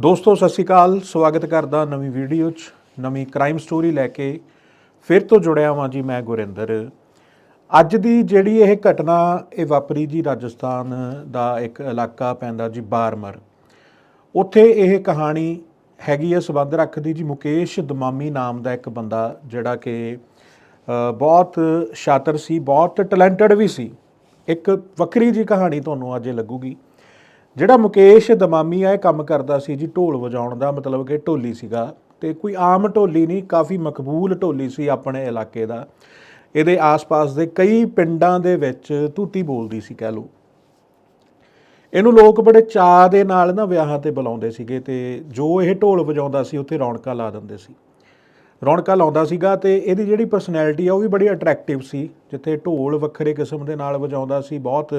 ਦੋਸਤੋ, ਸਤਿ ਸ਼੍ਰੀ ਅਕਾਲ। ਸਵਾਗਤ ਕਰਦਾ ਨਵੀਂ ਵੀਡੀਓ 'ਚ। ਨਵੀਂ ਕ੍ਰਾਈਮ ਸਟੋਰੀ ਲੈ ਕੇ ਫਿਰ ਤੋਂ ਜੁੜਿਆ ਹਾਂ ਜੀ ਮੈਂ ਗੁਰਿੰਦਰ। ਅੱਜ ਦੀ ਜਿਹੜੀ ਇਹ ਘਟਨਾ, ਇਹ ਵਾਪਰੀ ਜੀ ਰਾਜਸਥਾਨ ਦਾ ਇੱਕ ਇਲਾਕਾ ਪੈਂਦਾ ਜੀ ਬਾਰਮਰ। ਉੱਥੇ ਇਹ ਕਹਾਣੀ ਹੈਗੀ ਹੈ ਸਬੰਧ ਰੱਖਦੀ ਜੀ ਮੁਕੇਸ਼ ਦਮਾਮੀ ਨਾਮ ਦਾ ਇੱਕ ਬੰਦਾ, ਜਿਹੜਾ ਕਿ ਬਹੁਤ ਸ਼ਾਤਰ ਸੀ, ਬਹੁਤ ਟੈਲੈਂਟਡ ਵੀ ਸੀ। ਇੱਕ ਵੱਖਰੀ ਜੀ ਕਹਾਣੀ ਤੁਹਾਨੂੰ ਅੱਜ ਇਹ ਲੱਗੂਗੀ। ਜਿਹੜਾ ਮੁਕੇਸ਼ ਦਮਾਮੀ ਆ, ਇਹ ਕੰਮ ਕਰਦਾ ਸੀ ਜੀ ਢੋਲ ਵਜਾਉਣ ਦਾ, ਮਤਲਬ ਕਿ ਢੋਲੀ ਸੀਗਾ। ਤੇ ਕੋਈ ਆਮ ਢੋਲੀ ਨਹੀਂ, ਕਾਫੀ ਮਕਬੂਲ ਢੋਲੀ ਸੀ ਆਪਣੇ ਇਲਾਕੇ ਦਾ। ਇਹਦੇ ਆਸ-ਪਾਸ ਦੇ ਕਈ ਪਿੰਡਾਂ ਦੇ ਵਿੱਚ ਤੂਤੀ ਬੋਲਦੀ ਸੀ, ਕਹਿ ਲਓ। ਇਹਨੂੰ ਲੋਕ ਬੜੇ ਚਾਅ ਦੇ ਨਾਲ ਨਾ ਵਿਆਹਾਂ ਤੇ ਬੁਲਾਉਂਦੇ ਸੀਗੇ ਤੇ ਜੋ ਇਹ ਢੋਲ ਵਜਾਉਂਦਾ ਸੀ, ਉੱਥੇ ਰੌਣਕਾਂ ਲਾ ਦਿੰਦੇ ਸੀ। ਰੌਣਕਾਂ ਲਾਉਂਦਾ ਸੀਗਾ ਤੇ ਇਹਦੀ ਜਿਹੜੀ ਪਰਸਨੈਲਿਟੀ ਆ, ਉਹ ਵੀ ਬੜੀ ਅਟਰੈਕਟਿਵ ਸੀ, ਜਿੱਥੇ ਢੋਲ ਵੱਖਰੇ ਕਿਸਮ ਦੇ ਨਾਲ ਵਜਾਉਂਦਾ ਸੀ, ਬਹੁਤ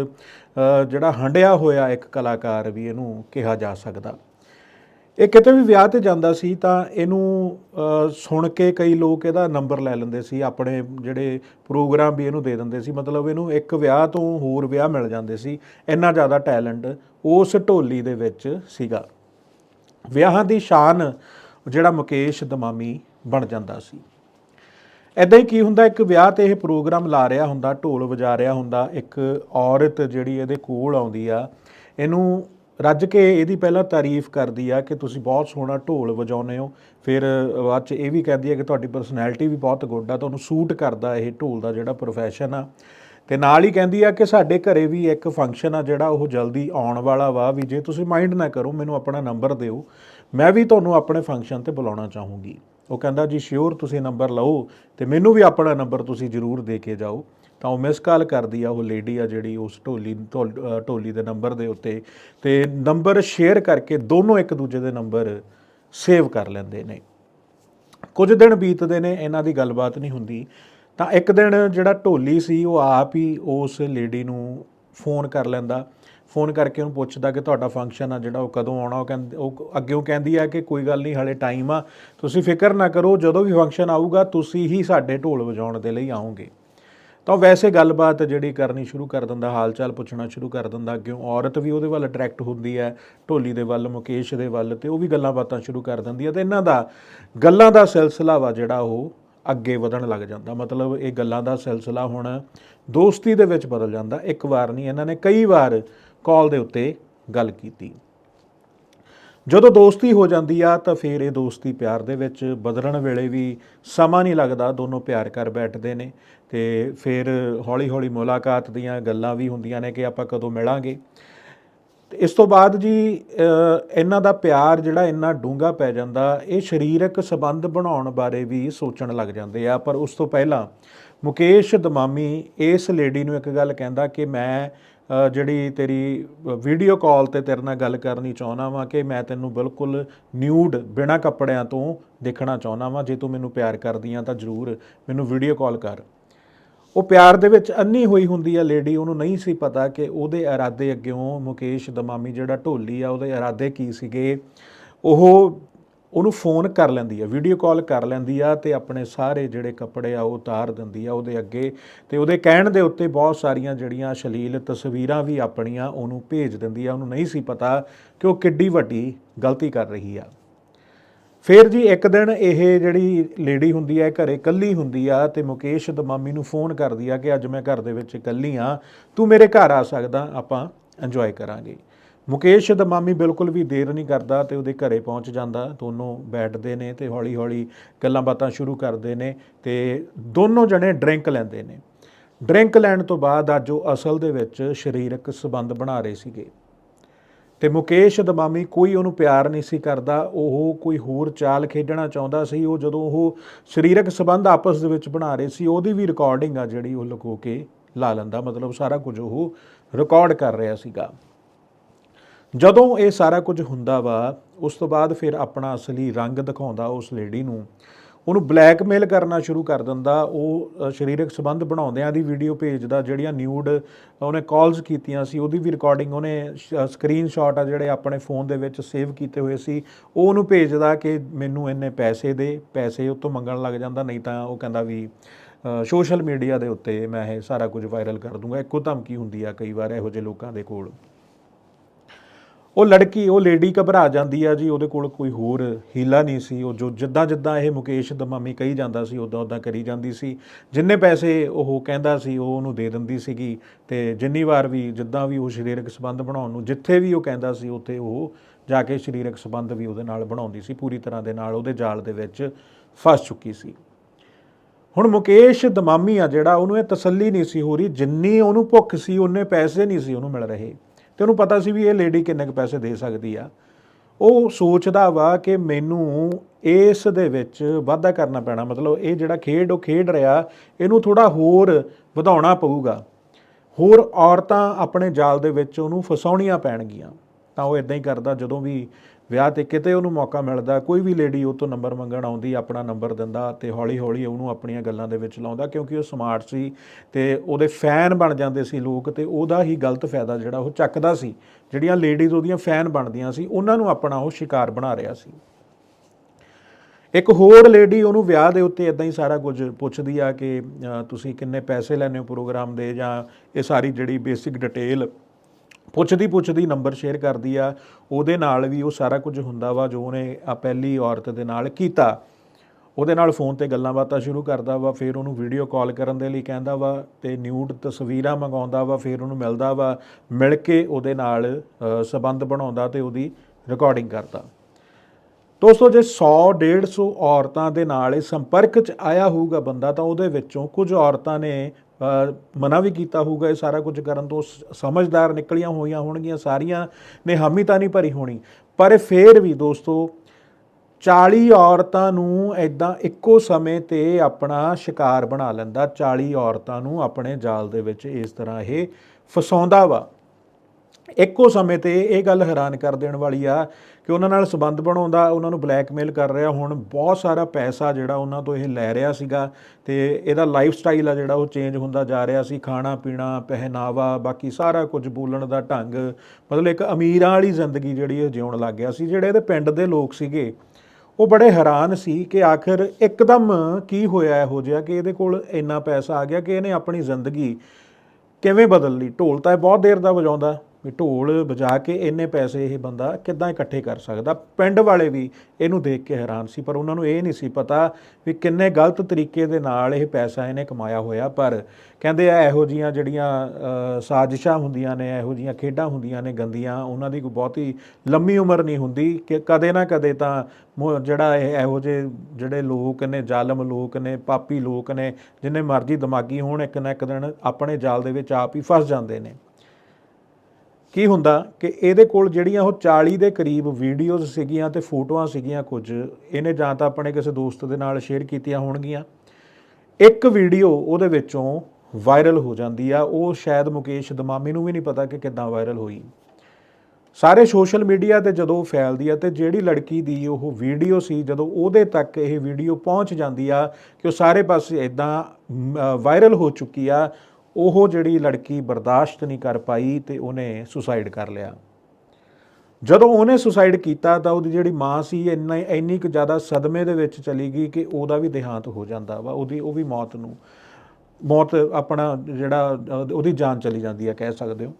ਜਿਹੜਾ ਹੰਡਿਆ ਹੋਇਆ ਇੱਕ ਕਲਾਕਾਰ ਵੀ ਇਹਨੂੰ ਕਿਹਾ ਜਾ ਸਕਦਾ। ਇਹ ਕਿਤੇ ਵੀ ਵਿਆਹ ਤੇ ਜਾਂਦਾ ਸੀ ਤਾਂ ਇਹਨੂੰ ਸੁਣ ਕੇ ਕਈ ਲੋਕ ਇਹਦਾ ਨੰਬਰ ਲੈ ਲੈਂਦੇ ਸੀ, ਆਪਣੇ ਜਿਹੜੇ ਪ੍ਰੋਗਰਾਮ ਵੀ ਇਹਨੂੰ ਦੇ ਦਿੰਦੇ ਸੀ, ਮਤਲਬ ਇਹਨੂੰ ਇੱਕ ਵਿਆਹ ਤੋਂ ਹੋਰ ਵਿਆਹ ਮਿਲ ਜਾਂਦੇ ਸੀ, ਇੰਨਾ ਜ਼ਿਆਦਾ ਟੈਲੈਂਟ ਉਸ ਢੋਲੀ ਦੇ ਵਿੱਚ ਸੀਗਾ। ਵਿਆਹਾਂ ਦੀ ਸ਼ਾਨ, ਜਿਹੜਾ ਮੁਕੇਸ਼ ਦਮਾਮੀ ਬਣ ਜਾਂਦਾ ਸੀ। ਐਦਾਂ ਹੀ ਕੀ ਹੁੰਦਾ, ਇੱਕ ਵਿਆਹ ਤੇ ਇਹ ਪ੍ਰੋਗਰਾਮ ਲਾ ਰਿਹਾ ਹੁੰਦਾ, ਢੋਲ ਵਜਾ ਰਿਹਾ ਹੁੰਦਾ, ਇੱਕ ਔਰਤ ਜਿਹੜੀ ਇਹਦੇ ਕੋਲ ਆਉਂਦੀ ਆ, ਇਹਨੂੰ ਰੱਜ ਕੇ ਇਹਦੀ ਪਹਿਲਾਂ ਤਾਰੀਫ ਕਰਦੀ ਆ ਕਿ ਤੁਸੀਂ ਬਹੁਤ ਸੋਹਣਾ ਢੋਲ ਵਜਾਉਂਦੇ ਹੋ। ਫਿਰ ਬਾਅਦ ਚ ਇਹ ਵੀ ਕਹਿੰਦੀ ਆ ਕਿ ਤੁਹਾਡੀ ਪਰਸਨੈਲਿਟੀ ਵੀ ਬਹੁਤ ਗੁੱਡ ਆ, ਤੁਹਾਨੂੰ ਸੂਟ ਕਰਦਾ ਇਹ ਢੋਲ ਦਾ ਜਿਹੜਾ ਪ੍ਰੋਫੈਸ਼ਨ ਆ। ਤੇ ਨਾਲ ਹੀ ਕਹਿੰਦੀ ਆ ਕਿ ਸਾਡੇ ਘਰੇ ਵੀ ਇੱਕ ਫੰਕਸ਼ਨ ਆ ਜਿਹੜਾ ਉਹ ਜਲਦੀ ਆਉਣ ਵਾਲਾ ਵਾ ਵੀ ਜੇ ਤੁਸੀਂ ਮਾਈਂਡ ਨਾ ਕਰੋ, ਮੈਨੂੰ ਆਪਣਾ ਨੰਬਰ ਦਿਓ, ਮੈਂ ਵੀ ਤੁਹਾਨੂੰ ਆਪਣੇ ਫੰਕਸ਼ਨ ਤੇ ਬੁਲਾਉਣਾ ਚਾਹੂੰਗੀ। ਉਹ ਕਹਿੰਦਾ, ਜੀ ਸ਼ਿਓਰ ਤੁਸੀਂ ਨੰਬਰ ਲਓ ਤੇ ਮੈਨੂੰ ਵੀ ਆਪਣਾ ਨੰਬਰ ਤੁਸੀਂ ਜ਼ਰੂਰ ਦੇ ਕੇ ਜਾਓ। ਤਾਂ ਉਹ ਮਿਸ ਕਾਲ ਕਰਦੀ ਆ, ਉਹ ਲੇਡੀ ਆ ਜਿਹੜੀ ਉਸ ਢੋਲੀ, ਢੋਲ- ਢੋਲੀ ਦੇ ਨੰਬਰ ਦੇ ਉੱਤੇ ਤੇ ਨੰਬਰ ਸ਼ੇਅਰ ਕਰਕੇ ਦੋਨੋਂ ਇੱਕ ਦੂਜੇ ਦੇ ਨੰਬਰ ਸੇਵ ਕਰ ਲੈਂਦੇ ਨੇ। ਕੁਝ ਦਿਨ ਬੀਤਦੇ ਨੇ, ਇਹਨਾਂ ਦੀ ਗੱਲਬਾਤ ਨਹੀਂ ਹੁੰਦੀ। ਤਾਂ ਇੱਕ ਦਿਨ ਜਿਹੜਾ ਢੋਲੀ ਸੀ, ਉਹ ਆਪ ਹੀ ਉਸ ਲੇਡੀ ਨੂੰ ਫੋਨ ਕਰ ਲੈਂਦਾ। ਫੋਨ ਕਰਕੇ ਉਹਨੂੰ ਪੁੱਛਦਾ ਕਿ ਤੁਹਾਡਾ ਫੰਕਸ਼ਨ ਆ, ਜਿਹੜਾ ਉਹ ਕਦੋਂ ਆਉਣਾ, ਉਹ ਕਹਿੰਦੇ, ਉਹ ਅੱਗੇੋਂ ਕਹਿੰਦੀ ਆ ਕਿ ਕੋਈ ਗੱਲ ਨਹੀਂ, ਹਲੇ ਟਾਈਮ ਆ। ਤੁਸੀਂ ਫਿਕਰ ਨਾ ਕਰੋ, ਜਦੋਂ ਵੀ ਫੰਕਸ਼ਨ ਆਊਗਾ, ਤੁਸੀਂ ਹੀ ਸਾਡੇ ਢੋਲ ਵਜਾਉਣ ਦੇ ਲਈ ਆਓਗੇ। ਤਾਂ ਉਹ ਵੈਸੇ ਗੱਲਬਾਤ ਜਿਹੜੀ ਕਰਨੀ ਸ਼ੁਰੂ ਕਰ ਦਿੰਦਾ ਹਾਲ ਚਾਲ ਪੁੱਛਣਾ ਸ਼ੁਰੂ ਕਰ ਦਿੰਦਾ ਕਿਉਂ ਔਰਤ ਵੀ ਉਹਦੇ ਵੱਲ ਅਟਰੈਕਟ ਹੁੰਦੀ ਹੈ, ਢੋਲੀ ਦੇ ਵੱਲ, ਮੁਕੇਸ਼ ਦੇ ਵੱਲ, ਤੇ ਉਹ ਵੀ ਗੱਲਾਂ ਬਾਤਾਂ ਸ਼ੁਰੂ ਕਰ ਦਿੰਦੀ ਹੈ, ਤੇ ਇਹਨਾਂ ਦਾ, ਗੱਲਾਂ ਦਾ ਸਿਲਸਿਲਾ ਵਾ ਜਿਹੜਾ ਉਹ ਅੱਗੇ ਵਧਣ ਲੱਗ ਜਾਂਦਾ। ਮਤਲਬ ਇਹ ਗੱਲਾਂ ਦਾ ਸਿਲਸਿਲਾ ਹੁਣ ਦੋਸਤੀ ਦੇ ਵਿੱਚ ਬਦਲ ਜਾਂਦਾ। ਇੱਕ ਵਾਰ ਨਹੀਂ, ਇਹਨਾਂ ਨੇ ਕਈ ਵਾਰ ਕਾਲ ਦੇ ਉੱਤੇ ਗੱਲ ਕੀਤੀ। ਜਦੋਂ ਦੋਸਤੀ ਹੋ ਜਾਂਦੀ ਆ ਤਾਂ ਫਿਰ ਇਹ ਦੋਸਤੀ ਪਿਆਰ ਦੇ ਵਿੱਚ ਬਦਲਣ ਵੇਲੇ ਵੀ ਸਮਾਂ ਨਹੀਂ ਲੱਗਦਾ, ਦੋਨੋਂ ਪਿਆਰ ਕਰ ਬੈਠਦੇ ਨੇ ਤੇ ਫਿਰ ਹੌਲੀ-ਹੌਲੀ ਮੁਲਾਕਾਤ ਦੀਆਂ ਗੱਲਾਂ ਵੀ ਹੁੰਦੀਆਂ ਨੇ ਕਿ ਆਪਾਂ ਕਦੋਂ ਮਿਲਾਂਗੇ। ਤੇ ਇਸ ਤੋਂ ਬਾਅਦ ਜੀ ਇਹਨਾਂ ਦਾ ਪਿਆਰ ਜਿਹੜਾ ਇੰਨਾ ਡੂੰਘਾ ਪੈ ਜਾਂਦਾ, ਇਹ ਸਰੀਰਕ ਸੰਬੰਧ ਬਣਾਉਣ ਬਾਰੇ ਵੀ ਸੋਚਣ ਲੱਗ ਜਾਂਦੇ ਆ। ਪਰ ਉਸ ਤੋਂ ਪਹਿਲਾਂ ਮੁਕੇਸ਼ ਦਮਾਮੀ ਇਸ ਲੇਡੀ ਨੂੰ ਇੱਕ ਗੱਲ ਕਹਿੰਦਾ ਕਿ ਮੈਂ ਜਿਹੜੀ ਤੇਰੀ ਵੀਡੀਓ ਕਾਲ ਤੇ ਤੇਰੇ ਨਾਲ ਗੱਲ ਕਰਨੀ ਚਾਹੁੰਦਾ ਵਾਂ ਕਿ ਮੈਂ ਤੈਨੂੰ ਬਿਲਕੁਲ ਨਿਊਡ ਬਿਨਾਂ ਕੱਪੜਿਆਂ ਤੋਂ ਦੇਖਣਾ ਚਾਹੁੰਦਾ ਵਾਂ, ਜੇ ਤੂੰ ਮੈਨੂੰ ਪਿਆਰ ਕਰਦੀ ਆ ਤਾਂ ਜ਼ਰੂਰ ਮੈਨੂੰ ਵੀਡੀਓ ਕਾਲ ਕਰ। ਉਹ ਪਿਆਰ ਦੇ ਵਿੱਚ ਅੰਨੀ ਹੋਈ ਹੁੰਦੀ ਆ ਲੇਡੀ ਉਹਨੂੰ ਨਹੀਂ ਸੀ ਪਤਾ ਕਿ ਉਹਦੇ ਇਰਾਦੇ ਅੱਗਿਓਂ ਮੁਕੇਸ਼ ਦਮਾਮੀ ਜਿਹੜਾ ਢੋਲੀ ਆ, ਉਹਦੇ ਇਰਾਦੇ ਕੀ ਸੀਗੇ। ਉਹ ਉਹਨੂੰ ਫੋਨ ਕਰ ਲੈਂਦੀ ਆ ਵੀਡੀਓ ਕਾਲ ਕਰ ਲੈਂਦੀ ਆ ਤੇ ਆਪਣੇ ਸਾਰੇ ਜਿਹੜੇ ਕੱਪੜੇ ਆ ਉਹ ਉਤਾਰ ਦਿੰਦੀ ਆ ਉਹਦੇ ਅੱਗੇ ਤੇ ਉਹਦੇ ਕਹਿਣ ਦੇ ਉੱਤੇ ਬਹੁਤ ਸਾਰੀਆਂ ਜਿਹੜੀਆਂ ਅਸ਼ਲੀਲ ਤਸਵੀਰਾਂ ਵੀ ਆਪਣੀਆਂ ਉਹਨੂੰ ਭੇਜ ਦਿੰਦੀ ਆ, ਉਹਨੂੰ ਨਹੀਂ ਸੀ ਪਤਾ ਕਿ ਉਹ ਕਿੱਡੀ ਵੱਡੀ ਗਲਤੀ ਕਰ ਰਹੀ ਆ। ਫਿਰ ਜੀ ਇੱਕ ਦਿਨ ਇਹ ਜਿਹੜੀ ਲੇਡੀ ਹੁੰਦੀ ਹੈ ਘਰੇ ਇਕੱਲੀ ਹੁੰਦੀ ਆ ਤੇ ਮੁਕੇਸ਼ ਦਮਾਮੀ ਨੂੰ ਫੋਨ ਕਰਦੀ ਆ ਕਿ ਅੱਜ ਮੈਂ ਘਰ ਦੇ ਵਿੱਚ ਇਕੱਲੀ ਆ, ਤੂੰ ਮੇਰੇ ਘਰ ਆ ਸਕਦਾ, ਆਪਾਂ ਇੰਜੋਏ ਕਰਾਂਗੇ। ਮੁਕੇਸ਼ ਦਮਾਮੀ ਬਿਲਕੁਲ ਵੀ ਦੇਰ ਨਹੀਂ ਕਰਦਾ ਤੇ ਉਹਦੇ ਘਰੇ ਪਹੁੰਚ ਜਾਂਦਾ। ਦੋਨੋਂ ਬੈਠਦੇ ਨੇ ਤੇ ਹੌਲੀ-ਹੌਲੀ ਗੱਲਾਂ ਬਾਤਾਂ ਸ਼ੁਰੂ ਕਰਦੇ ਨੇ ਤੇ ਦੋਨੋਂ ਜਣੇ ਡਰਿੰਕ ਲੈਂਦੇ ਨੇ। ਡਰਿੰਕ ਲੈਣ ਤੋਂ ਬਾਅਦ ਅੱਜ ਉਹ ਅਸਲ ਦੇ ਵਿੱਚ ਸਰੀਰਕ ਸੰਬੰਧ ਬਣਾ ਰਹੇ ਸੀਗੇ। ਤੇ ਮੁਕੇਸ਼ ਦਮਾਮੀ ਕੋਈ ਉਹਨੂੰ ਪਿਆਰ ਨਹੀਂ ਸੀ ਕਰਦਾ, ਉਹ ਕੋਈ ਹੋਰ ਚਾਲ ਖੇਡਣਾ ਚਾਹੁੰਦਾ ਸੀ। ਉਹ ਜਦੋਂ ਉਹ ਸਰੀਰਕ ਸੰਬੰਧ ਆਪਸ ਦੇ ਵਿੱਚ ਬਣਾ ਰਹੇ ਸੀ, ਉਹਦੀ ਵੀ ਰਿਕਾਰਡਿੰਗ ਆ ਜਿਹੜੀ ਉਹ ਲੁਕੋ ਕੇ ਲਾ ਲੈਂਦਾ। ਮਤਲਬ ਸਾਰਾ ਕੁਝ ਉਹ ਰਿਕਾਰਡ ਕਰ ਰਿਹਾ ਸੀਗਾ। ਜਦੋਂ ਇਹ ਸਾਰਾ ਕੁਝ ਹੁੰਦਾ ਵਾ, ਉਸ ਤੋਂ ਬਾਅਦ ਫਿਰ ਆਪਣਾ ਅਸਲੀ ਰੰਗ ਦਿਖਾਉਂਦਾ ਉਸ ਲੇਡੀ ਨੂੰ। ਉਹਨੂੰ ਬਲੈਕਮੇਲ ਕਰਨਾ ਸ਼ੁਰੂ ਕਰ ਦਿੰਦਾ। ਉਹ ਸਰੀਰਕ ਸੰਬੰਧ ਬਣਾਉਂਦਿਆਂ ਦੀ ਵੀਡੀਓ ਭੇਜਦਾ, ਜਿਹੜੀਆਂ ਨਿਊਡ ਉਹਨੇ ਕਾਲਸ ਕੀਤੀਆਂ ਸੀ, ਉਹਦੀ ਵੀ ਰਿਕਾਰਡਿੰਗ ਉਹਨੇ ਸਕਰੀਨਸ਼ਾਟ ਆ ਜਿਹੜੇ ਆਪਣੇ ਫੋਨ ਦੇ ਵਿੱਚ ਸੇਵ ਕੀਤੇ ਹੋਏ ਸੀ, ਉਹ ਉਹਨੂੰ ਭੇਜਦਾ ਕਿ ਮੈਨੂੰ ਇੰਨੇ ਪੈਸੇ ਦੇ, ਪੈਸੇ ਉਹ ਤੋਂ ਮੰਗਣ ਲੱਗ ਜਾਂਦਾ, ਨਹੀਂ ਤਾਂ ਉਹ ਕਹਿੰਦਾ ਵੀ ਸੋਸ਼ਲ ਮੀਡੀਆ ਦੇ ਉੱਤੇ ਮੈਂ ਇਹ ਸਾਰਾ ਕੁਝ ਵਾਇਰਲ ਕਰ ਦੂੰਗਾ। ਇੱਕੋ ਧਮਕੀ ਹੁੰਦੀ ਆ ਕਈ ਵਾਰ ਇਹੋ ਜਿਹੇ ਲੋਕਾਂ ਦੇ ਕੋਲ। ਉਹ ਲੜਕੀ, ਉਹ ਲੇਡੀ ਘਬਰਾ ਜਾਂਦੀ ਆ ਜੀ, ਉਹਦੇ ਕੋਲ ਕੋਈ ਹੋਰ ਹੀਲਾ ਨਹੀਂ ਸੀ। ਉਹ ਜੋ ਜਿੱਦਾਂ ਜਿੱਦਾਂ ਇਹ ਮੁਕੇਸ਼ ਦਮਾਮੀ ਕਹੀ ਜਾਂਦਾ ਸੀ, ਉਦਾਂ ਉਦਾਂ ਕਰੀ ਜਾਂਦੀ ਸੀ। ਜਿੰਨੇ ਪੈਸੇ ਉਹ ਕਹਿੰਦਾ ਸੀ, ਉਹ ਉਹਨੂੰ ਦੇ ਦਿੰਦੀ ਸੀਗੀ। ਤੇ ਜਿੰਨੀ ਵਾਰ ਵੀ ਜਿੱਦਾਂ ਵੀ ਉਹ ਸਰੀਰਕ ਸੰਬੰਧ ਬਣਾਉਣ ਨੂੰ, ਜਿੱਥੇ ਵੀ ਉਹ ਕਹਿੰਦਾ ਸੀ, ਉੱਥੇ ਉਹ ਜਾ ਕੇ ਸਰੀਰਕ ਸੰਬੰਧ ਵੀ ਉਹਦੇ ਨਾਲ ਬਣਾਉਂਦੀ ਸੀ, ਪੂਰੀ ਤਰ੍ਹਾਂ ਦੇ ਨਾਲ ਉਹਦੇ ਜਾਲ ਦੇ ਵਿੱਚ ਫਸ ਚੁੱਕੀ ਸੀ। ਹੁਣ ਮੁਕੇਸ਼ ਦਮਾਮੀ ਆ ਜਿਹੜਾ, ਉਹਨੂੰ ਇਹ ਤਸੱਲੀ ਨਹੀਂ ਸੀ ਹੋ ਰਹੀ, ਜਿੰਨੀ ਉਹਨੂੰ ਭੁੱਖ ਸੀ, ਉਹਨੇ ਪੈਸੇ ਨਹੀਂ ਸੀ ਉਹਨੂੰ ਮਿਲ ਰਹੇ। ਤੇ ਉਹਨੂੰ ਪਤਾ ਸੀ ਵੀ ਇਹ ਲੇਡੀ ਕਿੰਨੇ ਕੁ ਪੈਸੇ ਦੇ ਸਕਦੀ ਆ। ਉਹ ਸੋਚਦਾ ਵਾ ਕਿ ਮੈਨੂੰ ਇਸ ਦੇ ਵਿੱਚ ਵਾਧਾ ਕਰਨਾ ਪੈਣਾ। ਮਤਲਬ ਇਹ ਜਿਹੜਾ ਖੇਡ, ਉਹ ਖੇਡ ਰਿਹਾ, ਇਹਨੂੰ ਥੋੜਾ ਹੋਰ ਵਧਾਉਣਾ ਪਊਗਾ। ਹੋਰ ਔਰਤਾਂ ਆਪਣੇ ਜਾਲ ਦੇ ਵਿੱਚ ਉਹਨੂੰ ਫਸਾਉਣੀਆਂ ਪੈਣਗੀਆਂ। ਤਾਂ ਉਹ ਇਦਾਂ ਹੀ ਕਰਦਾ, ਜਦੋਂ ਵੀ ਵਿਆਹ ਤੇ ਕਿਤੇ ਉਹਨੂੰ ਮੌਕਾ ਮਿਲਦਾ, ਕੋਈ ਵੀ ਲੇਡੀ ਉਹ ਤੋਂ ਨੰਬਰ ਮੰਗਣ ਆਉਂਦੀ, ਆਪਣਾ ਨੰਬਰ ਦਿੰਦਾ ਤੇ ਹੌਲੀ ਹੌਲੀ ਉਹਨੂੰ ਆਪਣੀਆਂ ਗੱਲਾਂ ਦੇ ਵਿੱਚ ਲਾਉਂਦਾ ਕਿਉਂਕਿ ਉਹ ਸਮਾਰਟ ਸੀ ਤੇ ਉਹਦੇ ਫੈਨ ਬਣ ਜਾਂਦੇ ਸੀ ਲੋਕ ਤੇ ਉਹਦਾ ਹੀ ਗਲਤ ਫਾਇਦਾ ਜਿਹੜਾ ਉਹ ਚੱਕਦਾ ਸੀ। ਜਿਹੜੀਆਂ ਲੇਡੀਜ਼ ਉਹਦੀਆਂ ਫੈਨ ਬਣਦੀਆਂ ਸੀ, ਉਹਨਾਂ ਨੂੰ ਆਪਣਾ ਉਹ ਸ਼ਿਕਾਰ ਬਣਾ ਰਿਹਾ ਸੀ। ਇੱਕ ਹੋਰ ਲੇਡੀ ਉਹਨੂੰ ਵਿਆਹ ਦੇ ਉੱਤੇ ਇਦਾਂ ਹੀ ਸਾਰਾ ਕੁਝ ਪੁੱਛਦੀ ਆ ਕਿ ਤੁਸੀਂ ਕਿੰਨੇ ਪੈਸੇ ਲੈਣੇ ਹੋ ਪ੍ਰੋਗਰਾਮ ਦੇ ਜਾਂ ਇਹ ਸਾਰੀ ਜਿਹੜੀ ਬੇਸਿਕ ਡਿਟੇਲ ਪੁੱਛਦੀ ਪੁੱਛਦੀ ਨੰਬਰ ਸ਼ੇਅਰ ਕਰਦੀ ਆ ਉਹਦੇ ਨਾਲ ਵੀ ਉਹ ਸਾਰਾ ਕੁਝ ਹੁੰਦਾ ਵਾ ਜੋ ਉਹਨੇ ਆ ਪਹਿਲੀ ਔਰਤ ਦੇ ਨਾਲ ਕੀਤਾ। ਉਹਦੇ ਨਾਲ ਫੋਨ ਤੇ ਗੱਲਾਂ ਬਾਤਾਂ ਸ਼ੁਰੂ ਕਰਦਾ ਵਾ ਫਿਰ ਉਹਨੂੰ ਵੀਡੀਓ ਕਾਲ ਕਰਨ ਦੇ ਲਈ ਕਹਿੰਦਾ ਵਾ ਤੇ ਨਿਊਡ ਤਸਵੀਰਾਂ ਮੰਗਾਉਂਦਾ ਵਾ ਫਿਰ ਉਹਨੂੰ ਮਿਲਦਾ ਵਾ ਮਿਲ ਕੇ ਉਹਦੇ ਨਾਲ ਅ, ਸਬੰਧ ਬਣਾਉਂਦਾ ਤੇ ਉਹਦੀ ਰਿਕਾਰਡਿੰਗ ਕਰਦਾ। ਦੋਸਤੋ ਜੇ 100 150 ਔਰਤਾਂ ਦੇ ਨਾਲ ਇਹ ਸੰਪਰਕ 'ਚ ਆਇਆ ਹੋਊਗਾ ਬੰਦਾ ਤਾਂ ਉਹਦੇ ਵਿੱਚੋਂ ਕੁਝ ਔਰਤਾਂ ਨੇ ਮਨਾ ਵੀ ਕੀਤਾ ਹੋਊਗਾ, ਇਹ ਸਾਰਾ ਕੁਝ ਕਰਨ ਤੋਂ ਸ- ਸਮਝਦਾਰ ਨਿਕਲੀਆਂ ਹੋਈਆਂ ਹੋਣਗੀਆਂ, ਸਾਰੀਆਂ ਨੇ ਹਾਮੀ ਤਾਂ ਨਹੀਂ ਭਰੀ ਹੋਣੀ। ਪਰ ਇਹ ਫੇਰ ਵੀ ਦੋਸਤੋ 40 ਔਰਤਾਂ ਨੂੰ ਐਦਾਂ ਇੱਕੋ ਸਮੇਂ ਤੇ ਆਪਣਾ ਸ਼ਿਕਾਰ ਬਣਾ ਲੈਂਦਾ 40 ਔਰਤਾਂ ਨੂੰ ਆਪਣੇ ਜਾਲ ਦੇ ਵਿੱਚ ਇਸ ਤਰ੍ਹਾਂ ਇਹ ਫਸਾਉਂਦਾ ਵਾ। ਇੱਕੋ ਸਮੇਂ ਤੇ ਇਹ ਗੱਲ ਹੈਰਾਨ ਕਰ ਦੇਣ ਵਾਲੀ ਆ ਕਿ ਉਹਨਾਂ ਨਾਲ ਸੰਬੰਧ ਬਣਾਉਂਦਾ, ਉਹਨਾਂ ਨੂੰ ਬਲੈਕਮੇਲ ਕਰ ਰਿਹਾ। ਹੁਣ ਬਹੁਤ ਸਾਰਾ ਪੈਸਾ ਜਿਹੜਾ ਉਹਨਾਂ ਤੋਂ ਇਹ ਲੈ ਰਿਹਾ ਸੀਗਾ ਤੇ ਇਹਦਾ ਲਾਈਫ ਸਟਾਈਲ ਆ ਜਿਹੜਾ ਉਹ ਚੇਂਜ ਹੁੰਦਾ ਜਾ ਰਿਹਾ ਸੀ। ਖਾਣਾ, ਪੀਣਾ, ਪਹਿਨਾਵਾ, ਬਾਕੀ ਸਾਰਾ ਕੁਝ ਬੋਲਣ ਦਾ ਢੰਗ, ਮਤਲਬ ਇੱਕ ਅਮੀਰਾਂ ਵਾਲੀ ਜ਼ਿੰਦਗੀ ਜਿਹੜੀ ਇਹ ਜਿਉਣ ਲੱਗ ਗਿਆ ਸੀ। ਜਿਹੜੇ ਇਹਦੇ ਪਿੰਡ ਦੇ ਲੋਕ ਸੀਗੇ, ਉਹ ਬੜੇ ਹੈਰਾਨ ਸੀ ਕਿ ਆਖਿਰ ਇੱਕਦਮ ਕੀ ਹੋਇਆ ਇਹੋ ਜਿਹਾ ਕਿ ਇਹਦੇ ਕੋਲ ਇੰਨਾ ਪੈਸਾ ਆ ਗਿਆ ਕਿ ਇਹਨੇ ਆਪਣੀ ਜ਼ਿੰਦਗੀ ਕਿਵੇਂ ਬਦਲ ਲਈ? ਢੋਲ ਤਾਂ ਇਹ ਬਹੁਤ ਦੇਰ ਦਾ ਵਜਾਉਂਦਾ। ਵੀ ਢੋਲ ਵਜਾ ਕੇ ਇੰਨੇ ਪੈਸੇ ਇਹ ਬੰਦਾ ਕਿੱਦਾਂ ਇਕੱਠੇ ਕਰ ਸਕਦਾ? ਪਿੰਡ ਵਾਲੇ ਵੀ ਇਹਨੂੰ ਦੇਖ ਕੇ ਹੈਰਾਨ ਸੀ, ਪਰ ਉਹਨਾਂ ਨੂੰ ਇਹ ਨਹੀਂ ਸੀ ਪਤਾ ਵੀ ਕਿੰਨੇ ਗਲਤ ਤਰੀਕੇ ਦੇ ਨਾਲ ਇਹ ਪੈਸਾ ਇਹਨੇ ਕਮਾਇਆ ਹੋਇਆ। ਪਰ ਕਹਿੰਦੇ ਆ ਇਹੋ ਜੀਆਂ ਜਿਹੜੀਆਂ ਸਾਜ਼ਿਸ਼ਾਂ ਹੁੰਦੀਆਂ ਨੇ, ਇਹੋ ਜੀਆਂ ਖੇਡਾਂ ਹੁੰਦੀਆਂ ਨੇ ਗੰਦੀਆਂ, ਉਹਨਾਂ ਦੀ ਕੋਈ ਬਹੁਤੀ ਲੰਮੀ ਉਮਰ ਨਹੀਂ ਹੁੰਦੀ। ਕਿ ਕਦੇ ਨਾ ਕਦੇ ਤਾਂ ਮੁ- ਜਿਹੜਾ ਇਹ ਇਹੋ ਜਿਹੇ ਜਿਹੜੇ ਲੋਕ ਨੇ, ਜ਼ਾਲਮ ਲੋਕ ਨੇ, ਪਾਪੀ ਲੋਕ ਨੇ, ਜਿੰਨੇ ਮਰਜ਼ੀ ਦਿਮਾਗੀ ਹੋਣ, ਇੱਕ ਨਾ ਇੱਕ ਦਿਨ ਆਪਣੇ ਜਾਲ ਦੇ ਵਿੱਚ ਆਪ ਹੀ ਫਸ ਜਾਂਦੇ ਨੇ। ਕੀ ਹੁੰਦਾ ਕਿ ਇਹਦੇ ਕੋਲ ਜਿਹੜੀਆਂ ਉਹ 40 ਦੇ ਕਰੀਬ ਵੀਡੀਓਜ਼ ਸੀਗੀਆਂ ਤੇ ਫੋਟੋਆਂ ਸੀਗੀਆਂ ਕੁਝ, ਇਹਨੇ ਜਾਂ ਤਾਂ ਆਪਣੇ ਕਿਸੇ ਦੋਸਤ ਦੇ ਨਾਲ ਸ਼ੇਅਰ ਕੀਤੀਆਂ ਹੋਣਗੀਆਂ। ਇੱਕ ਵੀਡੀਓ ਉਹਦੇ ਵਿੱਚੋਂ ਵਾਇਰਲ ਹੋ ਜਾਂਦੀ ਆ, ਉਹ ਸ਼ਾਇਦ ਮੁਕੇਸ਼ ਦਮਾਮੀ ਨੂੰ ਵੀ ਨਹੀਂ ਪਤਾ ਕਿ ਕਿੱਦਾਂ ਵਾਇਰਲ ਹੋਈ। ਸਾਰੇ ਸੋਸ਼ਲ ਮੀਡੀਆ ਤੇ ਜਦੋਂ ਫੈਲਦੀ ਆ ਤੇ ਜਿਹੜੀ ਲੜਕੀ ਦੀ ਉਹ ਵੀਡੀਓ ਸੀ, ਜਦੋਂ ਉਹਦੇ ਤੱਕ ਇਹ ਵੀਡੀਓ ਪਹੁੰਚ ਜਾਂਦੀ ਆ ਕਿ ਉਹ ਸਾਰੇ ਪਾਸੇ ਇਦਾਂ ਵਾਇਰਲ ਹੋ ਚੁੱਕੀ ਆ ਉਹ ਜਿਹੜੀ ਲੜਕੀ ਬਰਦਾਸ਼ਤ ਨਹੀਂ ਕਰ ਪਾਈ ਤੇ ਉਹਨੇ ਸੁਸਾਈਡ ਕਰ ਲਿਆ। ਜਦੋਂ ਉਹਨੇ ਸੁਸਾਈਡ ਕੀਤਾ ਤਾਂ ਉਹਦੀ ਜਿਹੜੀ ਮਾਂ ਸੀ ਇੰਨਾ ਇੰਨੀ ਕੁ ਜ਼ਿਆਦਾ ਸਦਮੇ ਦੇ ਵਿੱਚ ਚਲੀ ਗਈ ਕਿ ਉਹਦਾ ਵੀ ਦੇਹਾਂਤ ਹੋ ਜਾਂਦਾ ਵਾ, ਉਹਦੀ ਉਹ ਵੀ ਮੌਤ ਨੂੰ ਮੌਤ ਆਪਣਾ ਜਿਹੜਾ ਉਹਦੀ ਜਾਨ ਚਲੀ ਜਾਂਦੀ ਹੈ ਕਹਿ ਸਕਦੇ ਹੋ।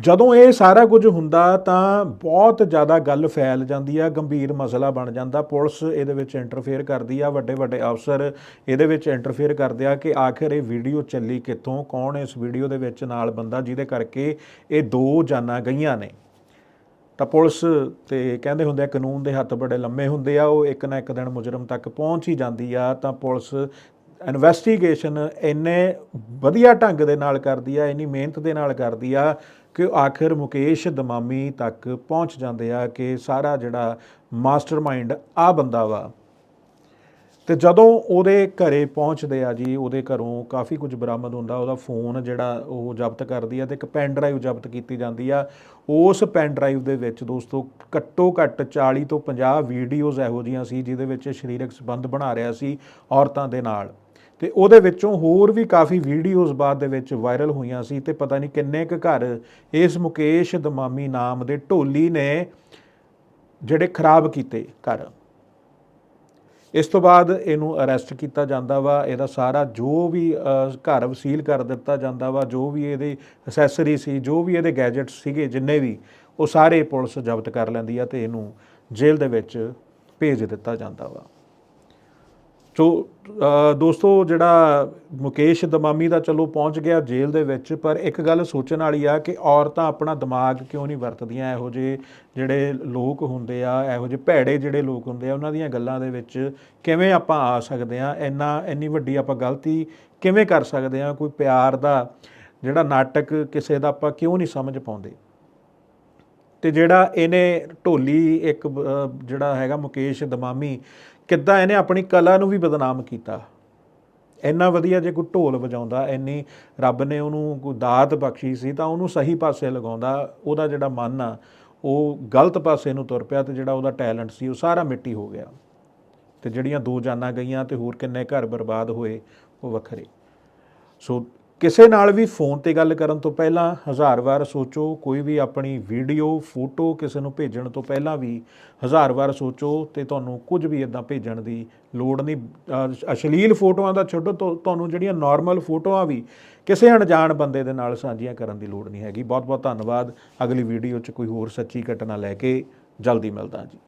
ਜਦੋਂ ਇਹ ਸਾਰਾ ਕੁਝ ਹੁੰਦਾ ਤਾਂ ਬਹੁਤ ਜ਼ਿਆਦਾ ਗੱਲ ਫੈਲ ਜਾਂਦੀ ਆ, ਗੰਭੀਰ ਮਸਲਾ ਬਣ ਜਾਂਦਾ। ਪੁਲਿਸ ਇਹਦੇ ਵਿੱਚ ਇੰਟਰਫੇਅਰ ਕਰਦੀ ਆ ਵੱਡੇ ਵੱਡੇ ਅਫਸਰ ਇਹਦੇ ਵਿੱਚ ਇੰਟਰਫੇਅਰ ਕਰਦੇ ਆ ਕਿ ਆਖਿਰ ਇਹ ਵੀਡੀਓ ਚੱਲੀ ਕਿੱਥੋਂ, ਕੌਣ ਇਸ ਵੀਡੀਓ ਦੇ ਵਿੱਚ ਨਾਲ ਬੰਦਾ ਜਿਹਦੇ ਕਰਕੇ ਇਹ ਦੋ ਜਾਨਾਂ ਗਈਆਂ ਨੇ। ਤਾਂ ਪੁਲਿਸ ਤੇ ਕਹਿੰਦੇ ਹੁੰਦੇ ਆ, ਕਾਨੂੰਨ ਦੇ ਹੱਥ ਬੜੇ ਲੰਮੇ ਹੁੰਦੇ ਆ, ਉਹ ਇੱਕ ਨਾ ਇੱਕ ਦਿਨ ਮੁਜਰਮ ਤੱਕ ਪਹੁੰਚ ਹੀ ਜਾਂਦੀ ਆ। ਤਾਂ ਪੁਲਿਸ ਇਨਵੈਸਟੀਗੇਸ਼ਨ ਇੰਨੇ ਵਧੀਆ ਢੰਗ ਦੇ ਨਾਲ ਕਰਦੀ ਆ, ਇੰਨੀ ਮਿਹਨਤ ਦੇ ਨਾਲ ਕਰਦੀ ਆ ਕਿ ਉਹ ਆਖਿਰ ਮੁਕੇਸ਼ ਦਮਾਮੀ ਤੱਕ ਪਹੁੰਚ ਜਾਂਦੇ ਆ ਕਿ ਸਾਰਾ ਜਿਹੜਾ ਮਾਸਟਰਮਾਈਂਡ ਆ ਬੰਦਾ ਵਾ। ਤੇ ਜਦੋਂ ਉਹਦੇ ਘਰੇ ਪਹੁੰਚਦੇ ਆ ਜੀ, ਉਹਦੇ ਘਰੋਂ ਕਾਫੀ ਕੁਝ ਬਰਾਮਦ ਹੁੰਦਾ, ਉਹਦਾ ਫੋਨ ਜਿਹੜਾ ਉਹ ਜ਼ਬਤ ਕਰਦੀ ਆ ਤੇ ਇੱਕ ਪੈਨ ਡਰਾਈਵ ਜ਼ਬਤ ਕੀਤੀ ਜਾਂਦੀ ਆ। ਉਸ ਪੈਨ ਡਰਾਈਵ ਦੇ ਵਿੱਚ ਦੋਸਤੋ ਘੱਟੋ ਘੱਟ 40 ਤੋਂ 50 ਵੀਡੀਓਜ਼ ਇਹੋ ਜੀਆਂ ਸੀ ਜਿਹਦੇ ਵਿੱਚ ਸਰੀਰਕ ਸੰਬੰਧ ਬਣਾ ਰਿਹਾ ਸੀ ਔਰਤਾਂ ਦੇ ਨਾਲ। ਤੇ ਉਹਦੇ ਵਿੱਚੋਂ ਹੋਰ ਵੀ ਕਾਫੀ ਵੀਡੀਓਜ਼ ਬਾਅਦ ਦੇ ਵਿੱਚ ਵਾਇਰਲ ਹੋਈਆਂ ਸੀ ਤੇ ਪਤਾ ਨਹੀਂ ਕਿੰਨੇ ਕੁ ਘਰ ਇਸ ਮੁਕੇਸ਼ ਦਮਾਮੀ ਨਾਮ ਦੇ ਢੋਲੀ ਨੇ ਜਿਹੜੇ ਖਰਾਬ ਕੀਤੇ ਘਰ। ਇਸ ਤੋਂ ਬਾਅਦ ਇਹਨੂੰ ਅਰੈਸਟ ਕੀਤਾ ਜਾਂਦਾ ਵਾ, ਇਹਦਾ ਸਾਰਾ ਜੋ ਵੀ ਘਰ ਵਸੀਲ ਕਰ ਦਿੱਤਾ ਜਾਂਦਾ ਵਾ, ਜੋ ਵੀ ਇਹਦੇ ਅਸੈਸਰੀ ਸੀ, ਜੋ ਵੀ ਇਹਦੇ ਗੈਜਟਸ ਸੀਗੇ, ਜਿੰਨੇ ਵੀ, ਉਹ ਸਾਰੇ ਪੁਲਿਸ ਜ਼ਬਤ ਕਰ ਲੈਂਦੀ ਆ ਤੇ ਇਹਨੂੰ ਜੇਲ੍ਹ ਦੇ ਵਿੱਚ ਭੇਜ ਦਿੱਤਾ ਜਾਂਦਾ ਵਾ। ਸੋ ਦੋਸਤੋ, ਜਿਹੜਾ ਮੁਕੇਸ਼ ਦਮਾਮੀ ਦਾ ਚਲੋ ਪਹੁੰਚ ਗਿਆ ਜੇਲ੍ਹ ਦੇ ਵਿੱਚ, ਪਰ ਇੱਕ ਗੱਲ ਸੋਚਣ ਵਾਲੀ ਆ ਕਿ ਔਰਤਾਂ ਆਪਣਾ ਦਿਮਾਗ ਕਿਉਂ ਨਹੀਂ ਵਰਤਦੀਆਂ? ਇਹੋ ਜਿਹੇ ਜਿਹੜੇ ਲੋਕ ਹੁੰਦੇ ਆ, ਇਹੋ ਜਿਹੇ ਭੈੜੇ ਜਿਹੜੇ ਲੋਕ ਹੁੰਦੇ ਆ, ਉਹਨਾਂ ਦੀਆਂ ਗੱਲਾਂ ਦੇ ਵਿੱਚ ਕਿਵੇਂ ਆਪਾਂ ਆ ਸਕਦੇ ਆ? ਇੰਨਾ, ਇੰਨੀ ਵੱਡੀ ਆਪਾਂ ਗਲਤੀ ਕਿਵੇਂ ਕਰ ਸਕਦੇ ਆ? ਕੋਈ ਪਿਆਰ ਦਾ ਜਿਹੜਾ ਨਾਟਕ ਕਿਸੇ ਦਾ ਆਪਾਂ ਕਿਉਂ ਨਹੀਂ ਸਮਝ ਪਾਉਂਦੇ? ਤੇ ਜਿਹੜਾ ਇਹਨੇ ਢੋਲੀ ਇੱਕ ਜਿਹੜਾ ਹੈਗਾ ਮੁਕੇਸ਼ ਦਮਾਮੀ ਕਿੱਦਾਂ ਇਹਨੇ ਆਪਣੀ ਕਲਾ ਨੂੰ ਵੀ ਬਦਨਾਮ ਕੀਤਾ। ਇੰਨਾ ਵਧੀਆ ਜੇ ਕੋਈ ਢੋਲ ਵਜਾਉਂਦਾ, ਇੰਨੀ ਰੱਬ ਨੇ ਉਹਨੂੰ ਕੋਈ ਦਾਤ ਬਖਸ਼ੀ ਸੀ ਤਾਂ ਉਹਨੂੰ ਸਹੀ ਪਾਸੇ ਲਗਾਉਂਦਾ, ਉਹਦਾ ਜਿਹੜਾ ਮਨ ਆ, ਉਹ ਗਲਤ ਪਾਸੇ ਨੂੰ ਤੁਰ ਪਿਆ ਤੇ ਜਿਹੜਾ ਉਹਦਾ ਟੈਲੈਂਟ ਸੀ, ਉਹ ਸਾਰਾ ਮਿੱਟੀ ਹੋ ਗਿਆ। ਤੇ ਜਿਹੜੀਆਂ ਦੋ ਜਾਨਾਂ ਗਈਆਂ ਤੇ ਹੋਰ ਕਿੰਨੇ ਘਰ ਬਰਬਾਦ ਹੋਏ, ਉਹ ਵੱਖਰੇ। ਸੋ ਕਿਸੇ ਨਾਲ ਵੀ ਫੋਨ ਤੇ ਗੱਲ ਕਰਨ ਤੋਂ ਪਹਿਲਾਂ ਹਜ਼ਾਰ ਵਾਰ ਸੋਚੋ, ਕੋਈ ਵੀ ਆਪਣੀ ਵੀਡੀਓ, ਫੋਟੋ ਕਿਸੇ ਨੂੰ ਭੇਜਣ ਤੋਂ ਪਹਿਲਾਂ ਵੀ ਹਜ਼ਾਰ ਵਾਰ ਸੋਚੋ ਤੇ ਤੁਹਾਨੂੰ ਕੁਝ ਵੀ ਇਦਾਂ ਭੇਜਣ ਦੀ ਲੋੜ ਨਹੀਂ। ਅਸ਼ਲੀਲ ਫੋਟੋਆਂ ਦਾ ਛੱਡੋ ਤੁਹਾਨੂੰ ਜਿਹੜੀਆਂ ਨਾਰਮਲ ਫੋਟੋਆਂ ਵੀ ਕਿਸੇ ਅਣਜਾਣ ਬੰਦੇ ਦੇ ਨਾਲ ਸਾਂਝੀਆਂ ਕਰਨ ਦੀ ਲੋੜ ਨਹੀਂ ਹੈਗੀ। ਬਹੁਤ ਬਹੁਤ ਧੰਨਵਾਦ। ਅਗਲੀ ਵੀਡੀਓ 'ਚ ਕੋਈ ਹੋਰ ਸੱਚੀ ਘਟਨਾ ਲੈ ਕੇ ਜਲਦੀ ਮਿਲਦਾ ਜੀ।